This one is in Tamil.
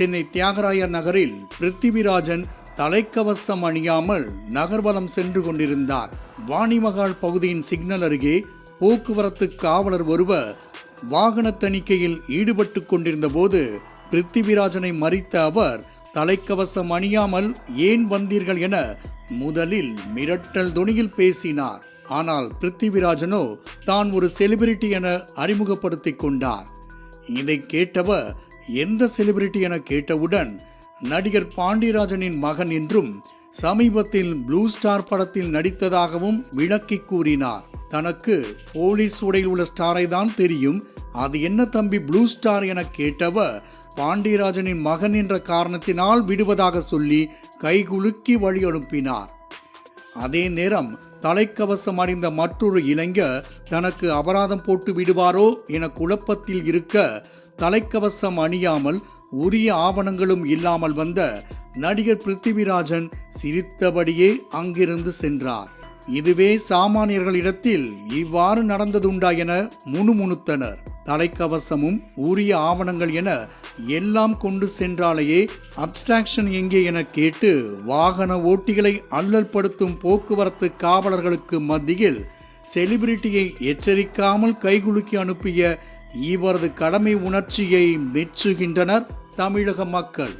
சென்னை தியாகராய நகரில் பிருத்திவிராஜன் தலைக்கவசம் அணியாமல் நகர்வலம் சென்று கொண்டிருந்தார். வாணிமகால் பகுதியின் சிக்னல் அருகே போக்குவரத்து காவலர் ஒருவர் வாகன தணிக்கையில் ஈடுபட்டு கொண்டிருந்த போது பிருத்திவிராஜனை மறித்த அவர் தலைக்கவசம் அணியாமல் ஏன் வந்தீர்கள் என முதலில் மிரட்டல் துணியில் பேசினார். ஆனால் பிருத்திவிராஜனோ தான் ஒரு செலிபிரிட்டி என அறிமுகப்படுத்திக் கொண்டார். இதை கேட்டவர் எந்த செலிபிரிட்டி என கேட்டவுடன் நடிகர் பாண்டியராஜனின் மகன் என்றும் சமீபத்தில் ப்ளூ ஸ்டார் படத்தில் நடித்ததாகவும் விளக்கி கூறினார். தனக்கு போலீஸ் உடையில் உள்ள ஸ்டாரை தான் தெரியும். அது என்ன தம்பி ப்ளூ ஸ்டார் என கேட்டவர் பாண்டியராஜனின் மகன் என்ற காரணத்தினால் விடுவதாக சொல்லி கைகுலுக்கி வழி அனுப்பினார். அதே நேரம் தலைக்கவசம் அணிந்த மற்றொரு இளைஞர் தனக்கு அபராதம் போட்டு விடுவாரோ என குழப்பத்தில் இருக்க தலைக்கவசம் அணியாமல் உரிய ஆவணங்களும் இல்லாமல் வந்த நடிகர் பிருத்திவிராஜன் சிரித்தபடியே அங்கிருந்து சென்றார். இதுவே சாமானியர்களிடத்தில் இவ்வாறு நடந்ததுண்டா என முணுமுணுத்தனர். தலைக்கவசமும் உரிய ஆவணங்கள் என எல்லாம் கொண்டு சென்றாலேயே அப்டிராக்ஷன் எங்கே என கேட்டு வாகன ஓட்டிகளை அல்லல் படுத்தும் போக்குவரத்து காவலர்களுக்கு மத்தியில் செலிபிரிட்டியை எச்சரிக்காமல் கைகுலுக்கி அனுப்பிய இவரது கடமை உணர்ச்சியை மெச்சுகின்றனர் தமிழக மக்கள்.